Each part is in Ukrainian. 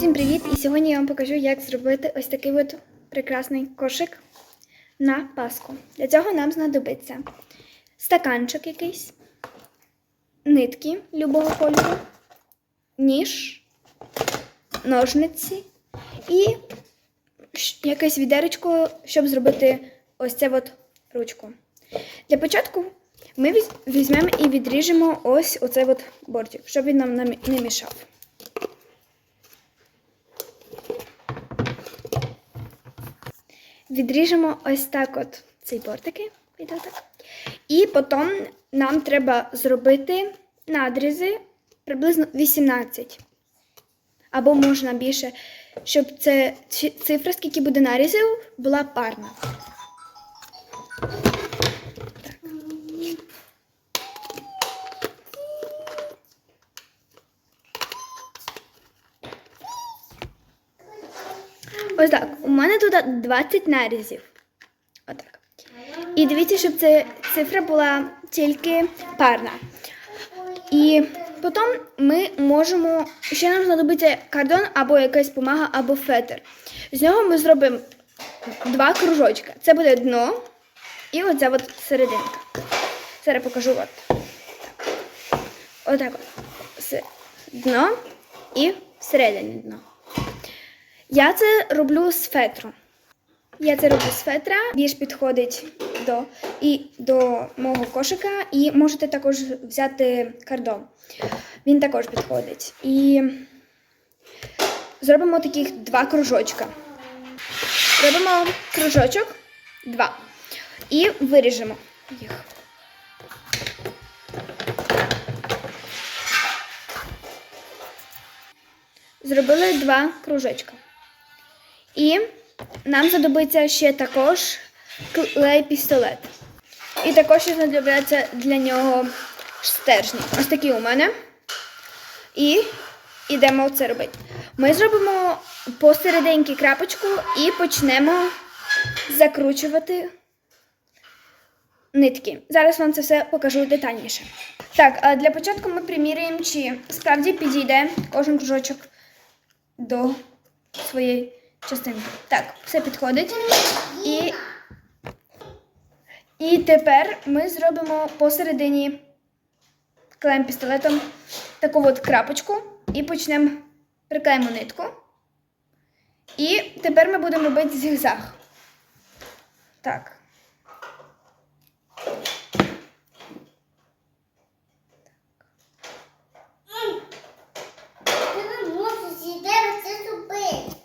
Всім привіт! І сьогодні я вам покажу, як зробити ось такий от прекрасний кошик на Пасху. Для цього нам знадобиться стаканчик якийсь, нитки любого кольору, ніж, ножниці і якесь відеречко, щоб зробити ось це от ручку. Для початку ми візьмемо і відріжемо ось оцей от бортик, щоб він нам не мішав. Відріжемо ось так от ці бортики. Так. І потім нам треба зробити надрізи приблизно 18. Або можна більше, щоб це цифра, скільки буде нарізів, була парна. Ось тут 20 нарізів. Отак. І дивіться, щоб ця цифра була тільки парна. І потім ми можемо. Ще нам знадобиться кардон або якась помага, або фетр. З нього ми зробимо два кружочка. Це буде дно і оця от серединка. Зараз покажу от. Так. Отак от. Дно і всередині дно. Я це роблю з фетру. Я це роблю з фетра, більш підходить до, і до мого кошика. І можете також взяти кардон. Він також підходить. І зробимо таких два кружочка. Робимо кружочок, два. І виріжемо їх. Зробили два кружочка. І нам знадобиться ще також клей пістолет. І також знадобляться для нього стержні. Ось такі у мене. І йдемо це робити. Ми зробимо посерединки крапочку і почнемо закручувати нитки. Зараз вам це все покажу детальніше. Так, для початку ми приміряємо, чи справді підійде кожен кружочок до своєї частинки. Так, все підходить. І, і тепер ми зробимо посередині клеєм пістолетом таку от крапочку і почнемо приклеїмо нитку. І тепер ми будемо робити зігзаг. Так. Ти не можеш іде це зробити.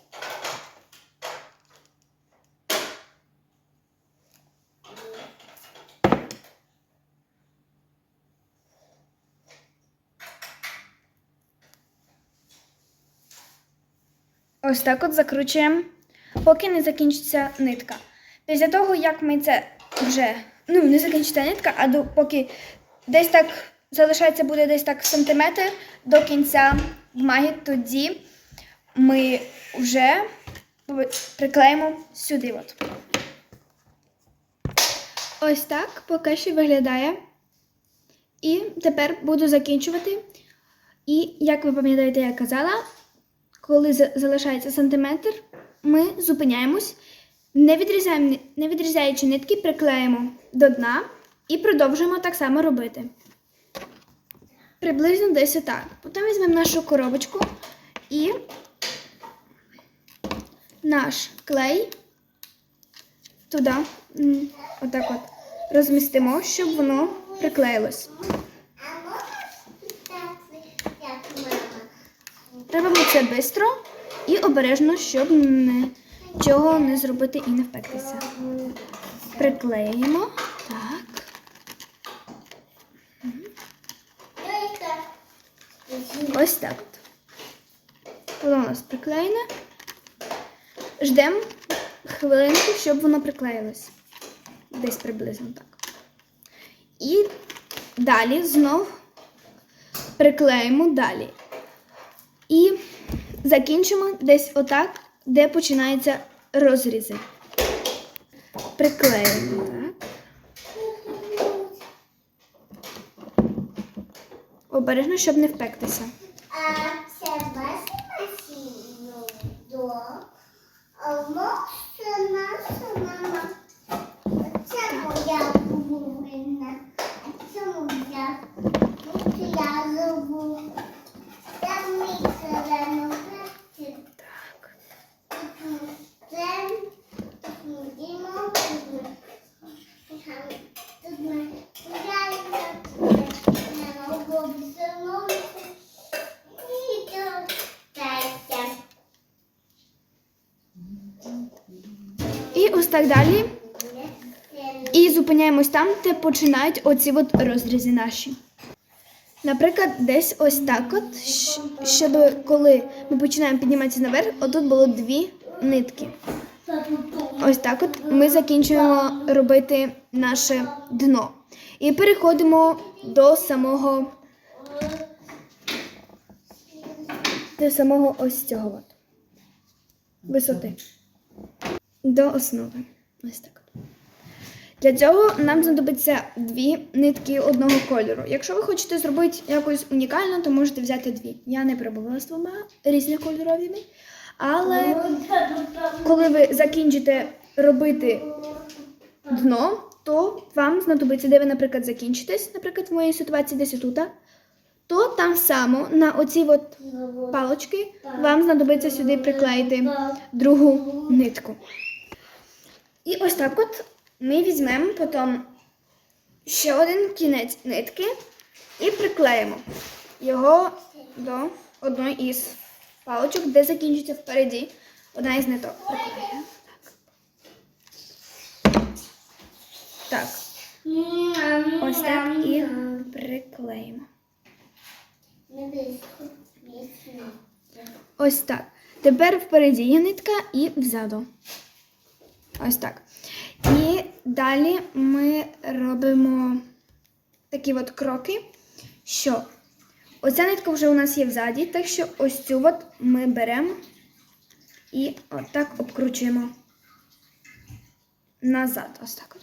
Ось так от закручуємо, поки не закінчиться нитка. Після того, як ми це вже ну, не закінчиться нитка, а поки десь так залишається буде десь так сантиметр до кінця бумаги, тоді ми вже приклеїмо сюди. От. Ось так поки що виглядає. І тепер буду закінчувати. І як ви пам'ятаєте, я казала, коли залишається сантиметр, ми зупиняємось, не, відрізаємо, не відрізаючи нитки, приклеїмо до дна і продовжуємо так само робити. Приблизно десь отак. Потім візьмемо нашу коробочку і наш клей туди, отак от, розмістимо, щоб воно приклеїлось. А можеш так, як мама? Робимо це швидко і обережно, щоб нічого не зробити і не впектися. Приклеїмо. Так. Ось так. Воно у нас приклеєне. Ждемо хвилинку, щоб воно приклеїлось. Десь приблизно так. І далі знов приклеїмо далі. І закінчимо десь отак, де починаються розрізи. Приклеїмо так. Обережно, щоб не впектися. А це ваша машина? Ну, я забув. Там мій зелений хрестик. Так. Це Дімо. Тут ми гуляємо. На ногу зимовці. І тут тестя. І ось так далі. І зупиняємось там, де починають оці от розрізи наші. Наприклад, десь ось так от, щ- щоб коли ми починаємо підніматися наверх, отут було дві нитки. Ось так от ми закінчуємо робити наше дно. І переходимо до самого, до самого ось цього от. Висоти. До основи. Ось так. Для цього нам знадобиться дві нитки одного кольору. Якщо ви хочете зробити якось унікально, то можете взяти дві. Я не пробувала з двома різнокольоровими. Але коли ви закінчите робити дно, то вам знадобиться, де ви, наприклад, закінчитесь, наприклад, в моїй ситуації десь тут, то там само на оці палочки вам знадобиться сюди приклеїти другу нитку. І ось так от ми візьмемо потім ще один кінець нитки і приклеїмо його до одної із палочок, де закінчиться впереді одна із ниток. Так. Ось так і приклеїмо. Ось так. Тепер впереді є нитка і взаду. Ось так. І далі ми робимо такі от кроки, що оця нитка вже у нас є взаді, так що ось цю от ми беремо і отак обкручуємо назад. Ось так.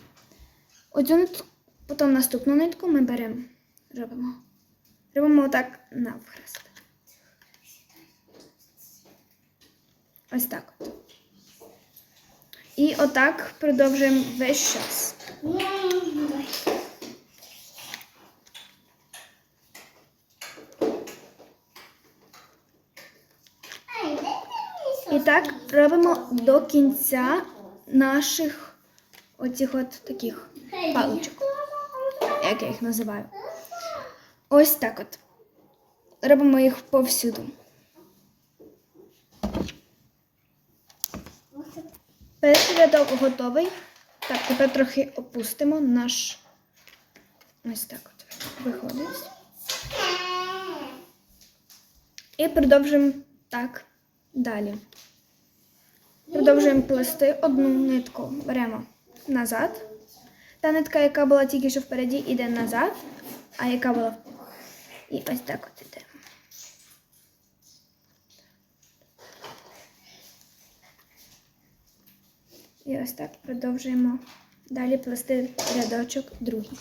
Оцю нитку, потім наступну нитку ми беремо, робимо. Робимо отак навхрест. Ось так. От. І отак продовжуємо весь час. І так робимо до кінця наших оцих от таких паличок, як я їх називаю. Ось так от. Робимо їх повсюду. Перший готовий. Так, тепер трохи опустимо наш. Ось так от виходить. І продовжуємо так далі. Продовжуємо плести одну нитку. Беремо назад. Та нитка, яка була тільки що впереді, йде назад, а яка була. І ось так от іде. І ось так продовжуємо далі плести рядочок другий.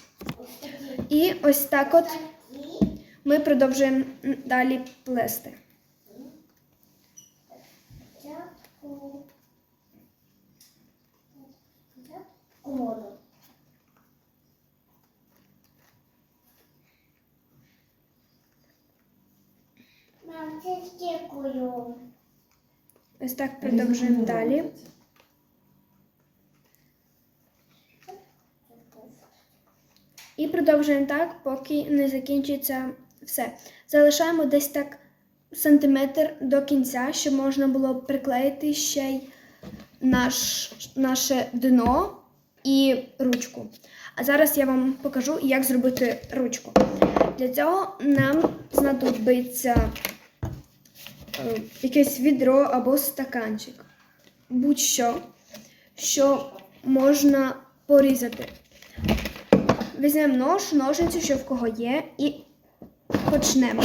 І ось так от ми продовжуємо далі плести. Ось так продовжуємо далі. І продовжуємо так, поки не закінчиться все. Залишаємо десь так сантиметр до кінця, щоб можна було приклеїти ще й наш, наше дно і ручку. А зараз я вам покажу, як зробити ручку. Для цього нам знадобиться е, якесь відро або стаканчик. Будь-що, що можна порізати. Візьмемо нож, ножниці, що в кого є, і почнемо.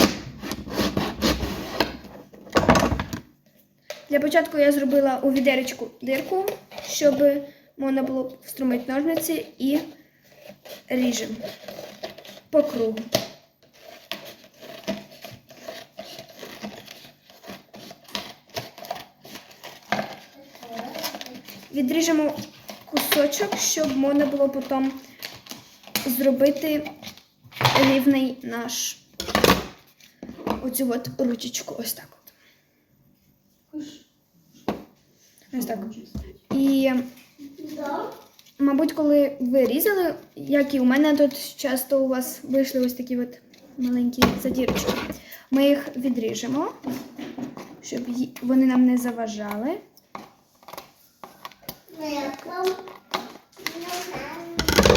Для початку я зробила у відеречку дирку, щоб можна було встромити ножниці і ріжемо по кругу. Відріжемо кусочок, щоб можна було потім зробити рівний наш оцю от ручечку. Ось так от. Ось так. І, мабуть, коли ви різали, як і у мене тут часто у вас вийшли ось такі от маленькі задірочки. Ми їх відріжемо, щоб вони нам не заважали. Ну, як вам? Не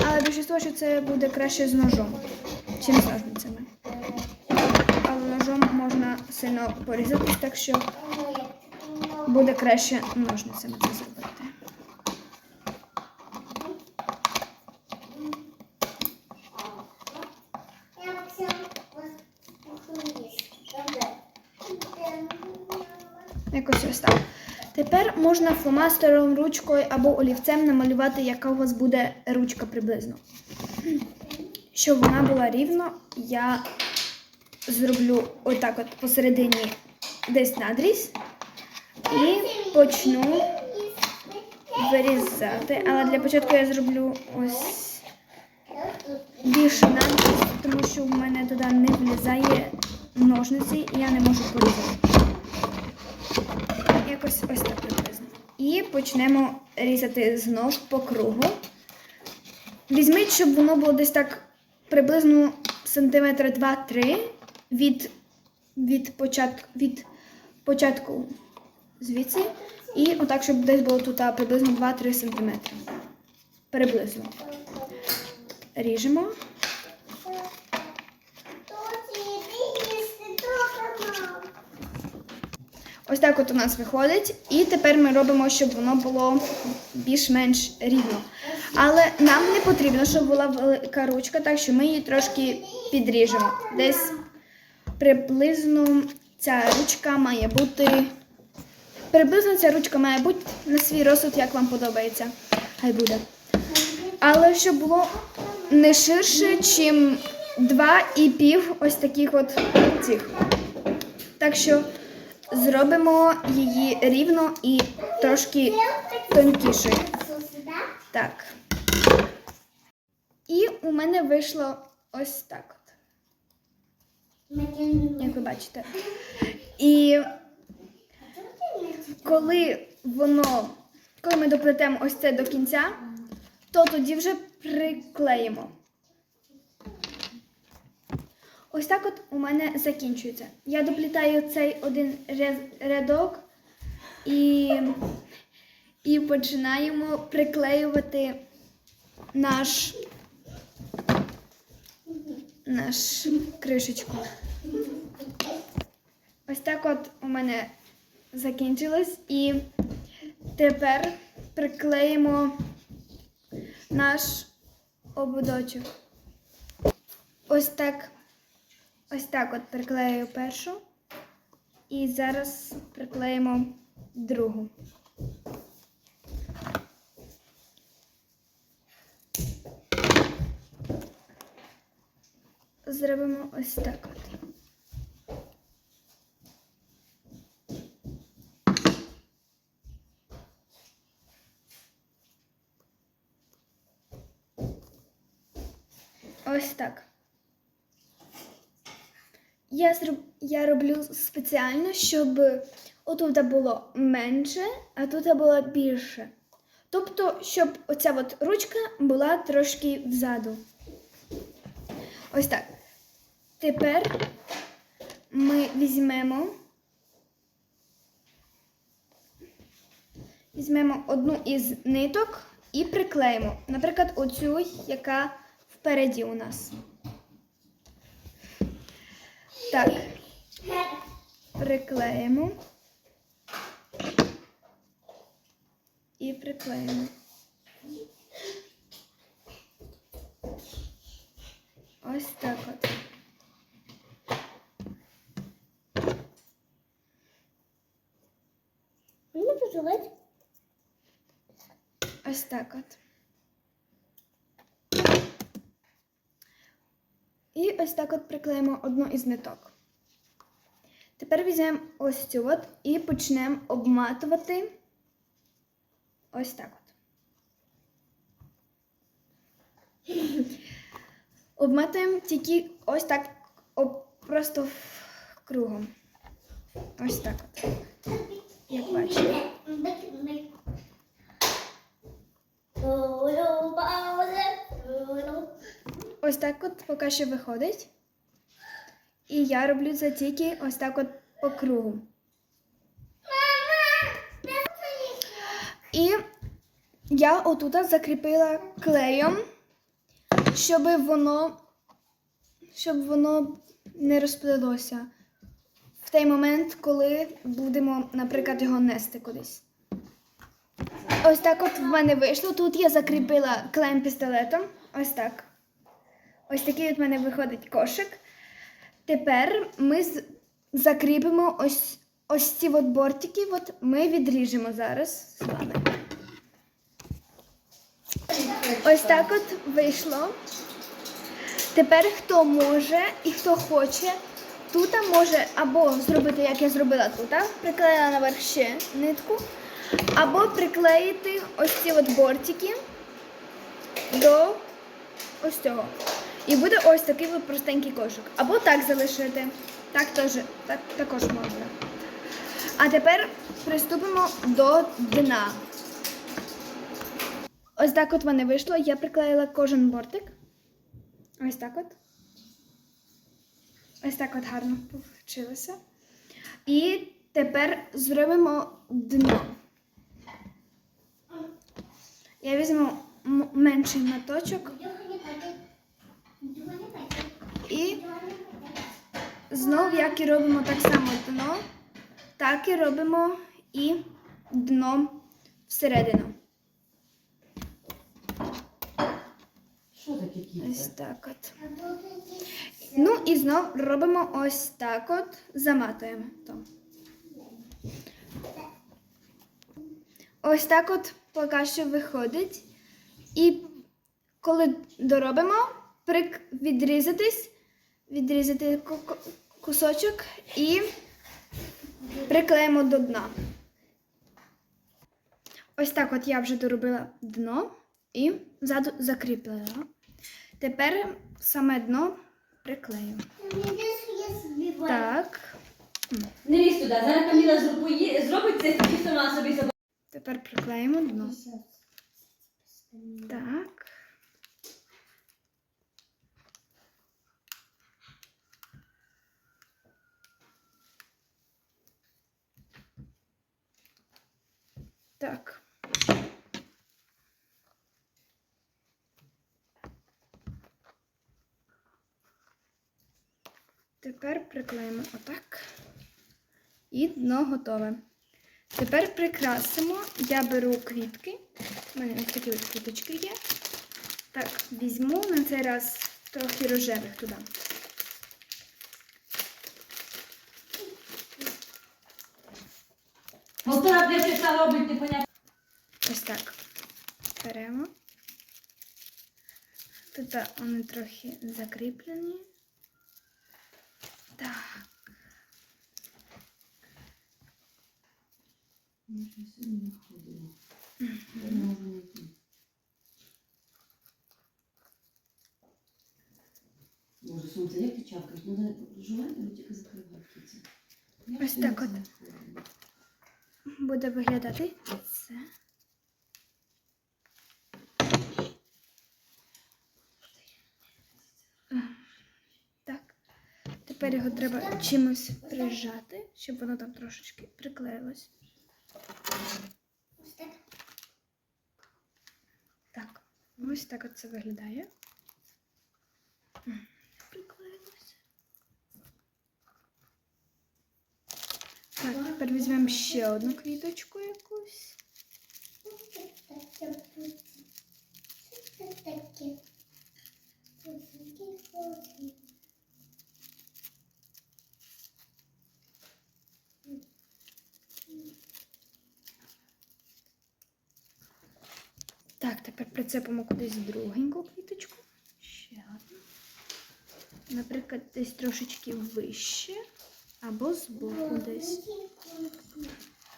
Але більшість, що це буде краще з ножом, чим з ножницями. Але ножом можна сильно порізатись, так що буде краще ножницями це зробити. Я всем Якось ось так. Тепер можна фломастером, ручкою або олівцем намалювати, яка у вас буде ручка приблизно. Щоб вона була рівно, я зроблю отак от посередині десь надріз і почну вирізати. Але для початку я зроблю ось більше надріз, тому що в мене туди не влізає ножниці і я не можу порізати. Якось ось так. І почнемо різати знов по кругу. Візьміть, щоб воно було десь так приблизно сантиметра 2-3 від, від, початку, від початку звідси. І отак, щоб десь було тут приблизно 2-3 сантиметри. Приблизно. Ріжемо. Ось так от у нас виходить. І тепер ми робимо, щоб воно було більш-менш рівно. Але нам не потрібно, щоб була велика ручка, так що ми її трошки підріжемо. Десь приблизно ця ручка має бути. Приблизно ця ручка має бути на свій розсуд, як вам подобається. Хай буде. Але щоб було не ширше, чим два і пів ось таких от цих. Так що зробимо її рівно і трошки тонкішою. Так. І у мене вийшло ось так от, як ви бачите. І коли воно, коли ми доплетемо ось це до кінця, то тоді вже приклеїмо. Ось так от у мене закінчується. Я доплітаю цей один рядок і, і починаємо приклеювати наш, наш кришечку. Ось так от у мене закінчилось. І тепер приклеїмо наш ободочок. Ось так. Ось так от приклею першу. І зараз приклеїмо другу. Зробимо ось так от. Ось так. Я, зроб... я роблю спеціально, щоб отут було менше, а тут було більше. Тобто, щоб оця от ручка була трошки взаду. Ось так. Тепер ми візьмемо. Візьмемо одну із ниток і приклеїмо. Наприклад, оцю, яка впереді у нас. Так, приклеїмо. І приклеїмо. Ось так от. Ось так от. Ось так от приклеїмо одну із ниток. Тепер візьмемо ось цю от і почнемо обматувати ось так от. Обматуємо тільки ось так, просто кругом. Ось так от. Як бачите. Ось так от поки що виходить. І я роблю це тільки ось так от по кругу. І я отут закріпила клеєм, щоб воно, щоб воно не розплилося в той момент, коли будемо, наприклад, його нести кудись. Ось так от в мене вийшло. Тут я закріпила клеєм пістолетом. Ось так. Ось такий от мене виходить кошик. Тепер ми закріпимо ось, ось ці от бортики. От ми відріжемо зараз з вами. Ось так от вийшло. Тепер хто може і хто хоче, тут може або зробити, як я зробила тут, приклеїла наверх ще нитку, або приклеїти ось ці от бортики до ось цього. І буде ось такий простенький кошик. Або так залишити. Так теж, так, також можна. А тепер приступимо до дна. Ось так от в мене вийшло. Я приклеїла кожен бортик. Ось так от. Ось так от гарно вийшло. І тепер зробимо дно. Я візьму менший моточок і знов, як і робимо так само дно, так і робимо і дно всередину. Що таке Ось так от. Ну і знов робимо ось так от, заматуємо. Ось так от поки що виходить. І коли доробимо. Відрізатись, відрізати ку- ку- кусочок і приклеїмо до дна. Ось так от я вже доробила дно і ззаду закріпила. Тепер саме дно приклею. Так. Не лізь туди, зараз Каміла зробить, це і сама собі собі. Тепер приклеїмо дно. Так. Так. Тепер приклеїмо отак. І дно готове. Тепер прикрасимо. Я беру квітки. У мене ось такі ось квіточки є. Так, візьму на цей раз трохи рожевих туди. Повтора пляшиця робить, не понятно. Ось так. Беремо. Тут вони трохи закріплені. Так. Боже, сонце, як ти чавкаєш? Надо жувати, але тільки закривати це. Як Ось ти так це от. Буде виглядати це. Так. Тепер його треба чимось прижати, щоб воно там трошечки приклеїлось. Так, ось так от це виглядає. М, Приклеїлося. Так, тепер візьмемо ще одну квіточку якусь. Так, тепер прицепимо кудись другеньку квіточку. Ще одну. Наприклад, десь трошечки вище або збоку десь.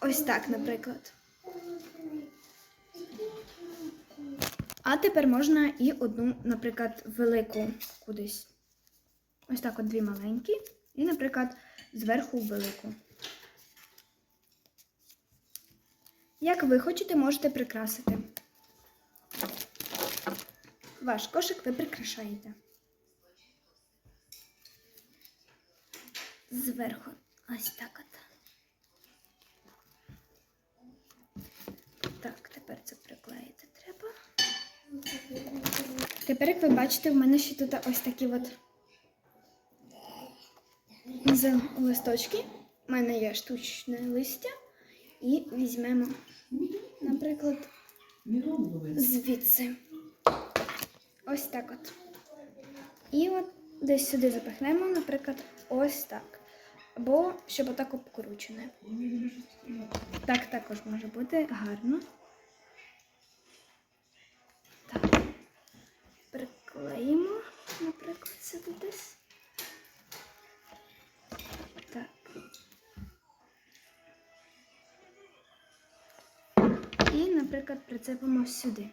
Ось так, наприклад. А тепер можна і одну, наприклад, велику кудись. Ось так от дві маленькі. І, наприклад, зверху велику. Як ви хочете, можете прикрасити. Ваш кошик ви прикрашаєте. Зверху. Ось так от. Так, тепер це приклеїти треба. Тепер, як ви бачите, в мене ще тут ось такі от з листочки. У мене є штучне листя. І візьмемо, наприклад, звідси. Ось так от. І от десь сюди запихнемо, наприклад, ось так. Або щоб отак обкручене. Так також може бути гарно. Так. Приклеїмо, наприклад, сюди десь. Так. І, наприклад, прицепимо сюди.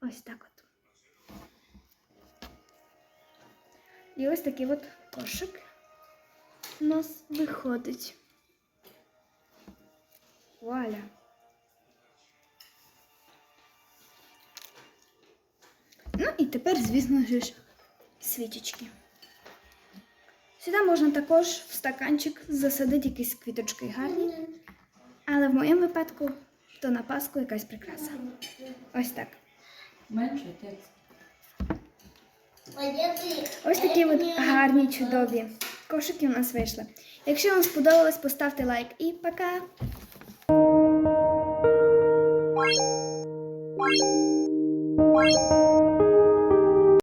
Ось так от. І ось такий от кошик у нас виходить. Вуаля. Ну і тепер, звісно ж, свічечки. Сюди можна також в стаканчик засадити якісь квіточки гарні, але в моєму випадку то на Пасху якась прикраса. Ось так. Менше текст. Ось такі от гарні, чудові кошики у нас вийшли. Якщо вам сподобалось, поставте лайк і пока!